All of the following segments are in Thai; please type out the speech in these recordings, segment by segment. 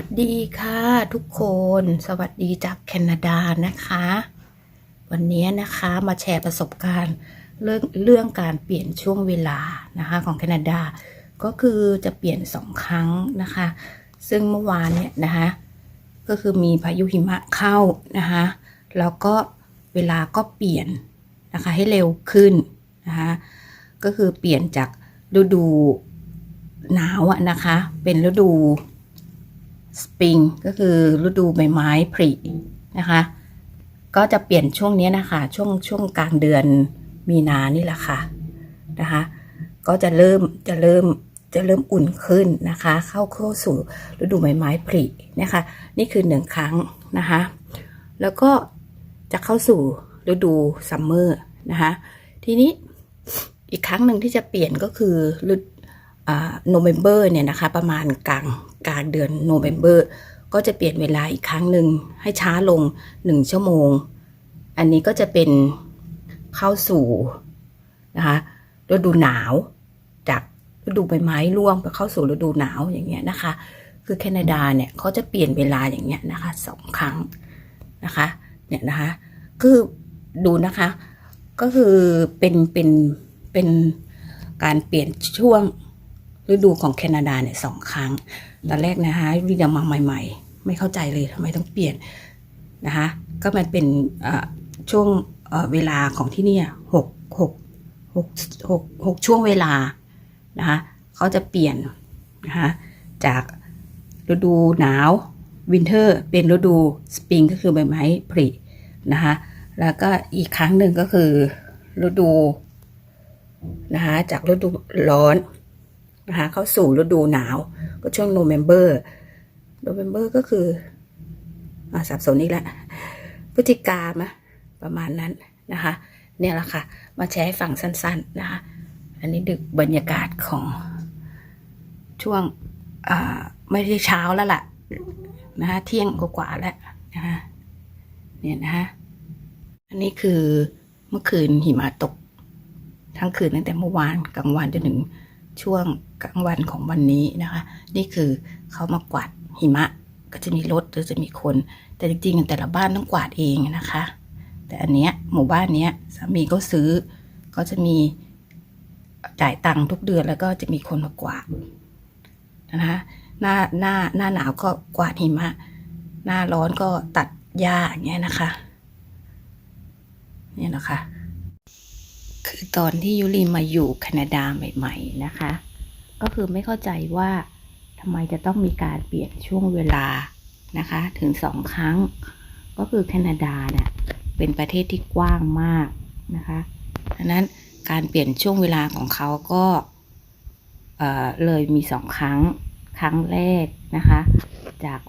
วัสดีค่ะทุกคนสวัสดีจากแคนาดานะคะ วันนี้นะคะมาแชร์ประสบการณ์เรื่องเรื่องการเปลี่ยนช่วงเวลานะคะของแคนาดา ก็คือจะเปลี่ยนสองครั้งนะคะ ซึ่งเมื่อวานเนี่ยนะคะ ก็คือมีพายุหิมะเข้านะคะแล้วก็เวลาก็เปลี่ยนนะคะให้เร็วขึ้นนะคะก็คือเปลี่ยนจากฤดูหนาวอะนะคะ เป็นฤดู สปริงก็คือฤดูใบไม้ผลินะคะ ก็จะเปลี่ยนช่วงนี้นะคะ ช่วงช่วงกลางเดือนมีนานี่แหละค่ะนะคะ ก็จะเริ่มจะเริ่มจะเริ่มอุ่นขึ้นนะคะ เข้าเข้าสู่ฤดูใบไม้ผลินะคะ นี่คือหนึ่งครั้งนะคะ แล้วก็จะเข้าสู่ฤดูซัมเมอร์นะคะ ทีนี้อีกครั้งหนึ่งที่จะเปลี่ยนก็คือฤด โนเวมเบอร์เนี่ยนะคะประมาณกลางกลางเดือนโนเวมเบอร์ก็จะเปลี่ยนเวลาอีกครั้งหนึ่งให้ช้าลงหนึ่งชั่วโมง อันนี้ก็จะเป็นเข้าสู่นะคะฤดูหนาว จากฤดูใบไม้ร่วงไปเข้าสู่ฤดูหนาวอย่างเงี้ยนะคะ คือแคนาดาเนี่ยเขาจะเปลี่ยนเวลาอย่างเงี้ยนะคะสองครั้งนะคะเนี่ยนะคะคือดูนะคะก็คือเป็นเป็นเป็นการเปลี่ยนช่วง ฤดูของแคนาดาเนี่ยสองครั้งตอนแรกนะคะวิยังมาใหม่ ๆ ไม่เข้าใจเลยทำไมต้องเปลี่ยนนะคะก็มันเป็นช่วงเวลาของที่นี่หกหกหกหกหกช่วงเวลานะคะเขาจะเปลี่ยนนะคะจากฤดูหนาววินเทอร์เป็นฤดูสปริงก็คือใบไม้ผลินะคะแล้วก็อีกครั้งหนึ่งก็คือฤดูนะคะจากฤดูร้อน นะคะเข้าสู่ฤดูหนาว ก็ช่วงโนเวมเบอร์โนเวมเบอร์ก็คืออ่าสับสนอีกแล้วพฤศจิกามะประมาณนั้นนะคะ เนี่ยแหละค่ะ มาแชร์ให้ฟังสั้น ๆ นะคะ อันนี้ดึกบรรยากาศของช่วงไม่ได้เช้าแล้วล่ะนะคะเที่ยงกว่าๆแล้วนะคะเนี่ยนะคะอันนี้คือเมื่อคืนหิมะตก ทั้งคืนตั้งแต่เมื่อวานกลางวันจนถึง ช่วงกลางวันของวันนี้นะคะ นี่คือเขามากวาดหิมะก็จะมีรถหรือจะมีคน แต่จริงๆแต่ละบ้านต้องกวาดเองนะคะ แต่อันเนี้ยหมู่บ้านเนี้ยสามีก็ซื้อก็จะมีจ่ายตังค์ทุกเดือนแล้วก็จะมีคนมากวาดนะคะหน้าหน้าหน้าหนาวก็กวาดหิมะ หน้าร้อนก็ตัดหญ้าอย่างเงี้ยนะคะ เนี่ยนะคะ คือตอนที่ยุริมาอยู่แคนาดาใหม่ ๆนะคะ ก็คือไม่เข้าใจว่าทำไมจะต้องมีการเปลี่ยนช่วงเวลานะคะ ถึงสองครั้ง ก็คือแคนาดาเนี่ยเป็นประเทศที่กว้างมากนะคะดังนั้นการเปลี่ยนช่วงเวลาของเขาก็เเลยมีสองครั้งครั้งแรกนะคะ จาก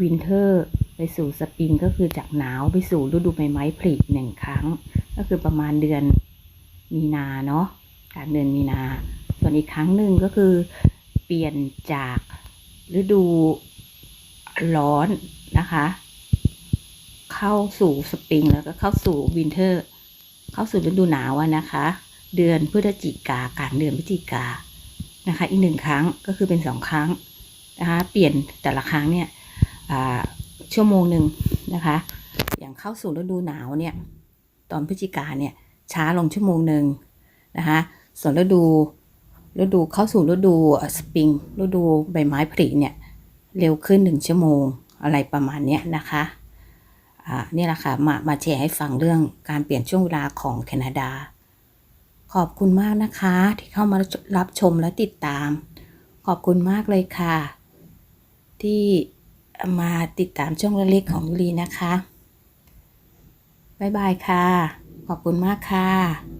วินเทอร์ไปสู่สปริงก็คือจากหนาวไปสู่ฤดูใบไม้ผลิหนึ่งครั้ง ก็คือประมาณเดือน มีนาเนาะกลางเดือนมีนา ส่วนอีกครั้งหนึ่งก็คือ เปลี่ยนจากฤดูร้อนนะคะ เข้าสู่สปริงแล้วก็เข้าสู่วินเทอร์ เข้าสู่ฤดูหนาวนะคะ เดือนพฤศจิกากลางเดือนพฤศจิกานะคะ อีกหนึ่งครั้งก็คือเป็นสองครั้งนะคะ เปลี่ยนแต่ละครั้งเนี่ยชั่วโมงหนึ่งนะคะ อย่างเข้าสู่ฤดูหนาวเนี่ย ตอนพฤศจิกาเนี่ย ช้าลงชั่วโมงหนึ่งนะคะส่วนฤดูฤดูเข้าสู่ฤดูสปริงฤดูใบไม้ผลิเนี่ยเร็วขึ้นหนึ่งชั่วโมงอะไรประมาณนี้นะคะอ่านี่แหละค่ะมามาแชร์ให้ฟังเรื่องการเปลี่ยนช่วงเวลาของแคนาดา ขอบคุณมากนะคะที่เข้ามารับชมและติดตาม ขอบคุณมากเลยค่ะ ที่มาติดตามช่องเล็กๆของยุรีนะคะ บ๊ายบายค่ะ ขอบคุณมากค่ะ